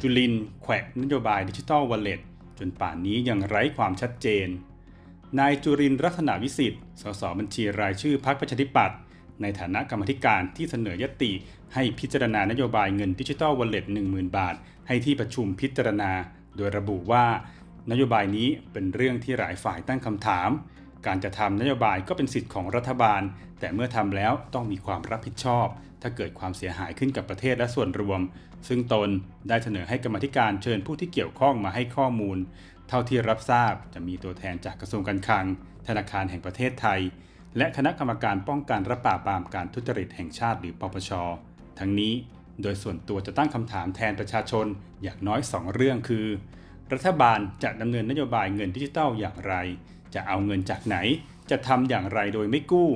จุลินแขวะนโยบายดิจิทัลวอลเล็ตจนป่านนี้ยังไร้ความชัดเจน นายจุรินทร์ลักษณะวิสิทธิ์ สสบัญชีรายชื่อพรรคประชาธิปัตย์ในฐานะกรรมธิการที่เสนอยติ ให้พิจารณานโยบายเงินดิจิทัลวอลเล็ต10,000 บาท ให้ที่ประชุมพิจารณา โดยระบุว่า นโยบายนี้เป็นเรื่องที่หลายฝ่ายตั้งคำถาม การจะทำนโยบายก็เป็นสิทธิ์ของรัฐบาล แต่เมื่อทำแล้วต้องมีความรับผิดชอบ ถ้าเกิดความเสียหายขึ้นกับประเทศและส่วนรวม ซึ่งตนได้เสนอให้กรรมธิการเชิญผู้ที่เกี่ยวข้องมาให้ข้อมูล เท่าที่รับทราบจะมีตัวแทนจากกระทรวงการคลัง ธนาคารแห่งประเทศไทย และคณะกรรมการป้องกันและปราบปรามการทุจริตแห่งชาติหรือปปช ทั้งนี้ โดยส่วนตัวจะตั้งคำถามแทนประชาชนอย่างน้อย 2 เรื่องคือ รัฐบาลจะดำเนินนโยบายเงินดิจิทัลอย่างไร จะเอาเงินจากไหน จะทำอย่างไรโดยไม่กู้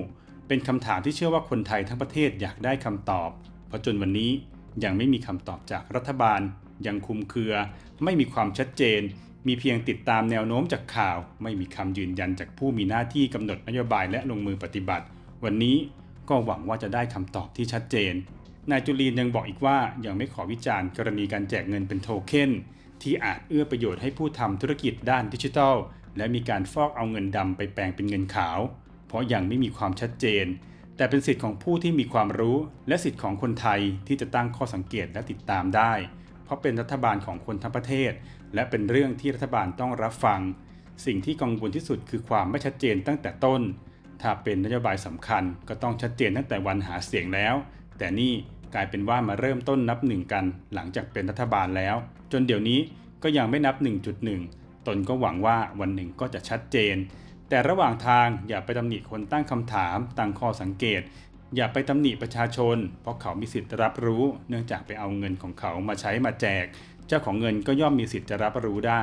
เป็นคำถามที่เชื่อว่าคนไทยทั้งประเทศอยากได้คำตอบ เพราะจนวันนี้ยังไม่มีคำตอบจากรัฐบาล ยังคุมเครือ ไม่มีความชัดเจน มีเพียงติดตามแนวโน้มจากข่าว ไม่มีคำยืนยันจากผู้มีหน้าที่กำหนดนโยบายและลงมือปฏิบัติ วันนี้ก็หวังว่าจะได้คำตอบที่ชัดเจน นายจุลีนยังบอกอีกว่ายังไม่ขอวิจารณ์กรณีการแจกเงินเป็นโทเค็นที่อาจเอื้อประโยชน์ให้ผู้ทำธุรกิจด้านดิจิทัล และมีการฟอกเอาเงินดำไปแปลงเป็นเงินขาว เพราะยังไม่มีความชัดเจน แต่เป็นสิทธิ์ของผู้ที่มีความรู้ และสิทธิ์ของคนไทยที่จะตั้งข้อสังเกตและติดตามได้ เพราะเป็นรัฐบาลของคนทั้งประเทศ และเป็นเรื่องที่รัฐบาลต้องรับฟัง สิ่งที่กังวลที่สุดคือความไม่ชัดเจนตั้งแต่ต้น ถ้าเป็นนโยบายสำคัญก็ต้องชัดเจนตั้งแต่วันหาเสียงแล้ว แต่นี่กลายเป็นว่ามาเริ่มต้นนับหนึ่งกัน หลังจากเป็นรัฐบาลแล้ว จนเดี๋ยวนี้ก็ยังไม่นับ 1.1 ตนก็หวังว่าวันหนึ่งก็จะชัดเจน แต่ระหว่างทางอย่าไปตำหนิคนตั้งคำถามตั้งข้อสังเกต อย่าไปตำหนิประชาชน เพราะเขามีสิทธิ์รับรู้ เนื่องจากไปเอาเงินของเขามาใช้มาแจก เจ้าของเงินก็ย่อมมีสิทธิ์จะรับรู้ได้